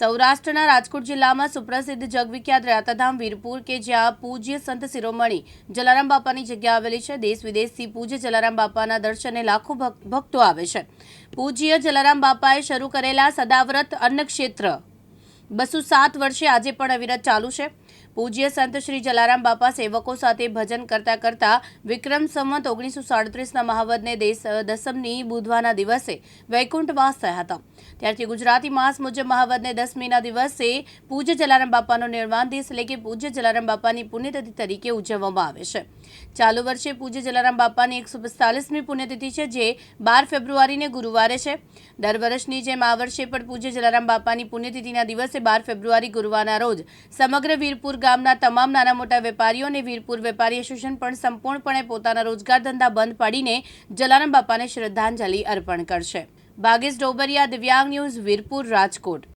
સૌરાષ્ટ્રના રાજકોટ જિલ્લામાં સુપ્રસિદ્ધ જગવિખ્યાત રાતાધામ વીરપુર કે જ્યાં પૂજ્ય સંત શિરોમણી જલારામ બાપાની જગ્યા આવેલી છે. દેશ વિદેશથી પૂજ્ય જલારામ બાપાના દર્શને લાખો ભક- ભક્તો આવે છે. પૂજ્ય જલારામ બાપાએ શરૂ કરેલા સદાવ્રત અન્નક્ષેત્ર બસો સાત વર્ષે આજે પણ અવિરત ચાલુ છે. પૂજ્ય સંત શ્રી જલારામ બાપા સેવકો સાથે ભજન કરતા કરતા વિક્રમ સંવત ઓગણીસો સાડત્રીસના મહાવદને દસમની બુધવારના દિવસે વૈકુંઠવાસ થયા હતા. ત્યારથી ગુજરાતી માસ મુજબ મહાવદને દસમીના દિવસે પૂજ્ય જલારામ બાપાનો નિર્વાણ દિવસ એટલે કે પૂજ્ય જલારામ બાપાની પુણ્યતિથિ તરીકે ઉજવવામાં આવે છે. ચાલુ વર્ષે પૂજ્ય જલારામ બાપાની એકસો પિસ્તાલીસમી પુણ્યતિથિ છે, જે બાર ફેબ્રુઆરીને ગુરુવારે છે. દર વર્ષની જેમ આ વર્ષે પણ પૂજ્ય જલારામ બાપાની પુણ્યતિથિના દિવસે બાર ફેબ્રુઆરી ગુરુવારના રોજ સમગ્ર વીરપુર ગામના તમામ નાના મોટા વેપારીઓ અને વીરપુર વેપારી એસોસિએશન પણ સંપૂર્ણપણે પોતાના રોજગાર ધંધા બંધ પાડીને જલારામ બાપાને શ્રદ્ધાંજલિ અર્પણ કરશે. બાગેશ ડોબરિયા દિવ્યાંગ ન્યૂઝ, વીરપુર, રાજકોટ.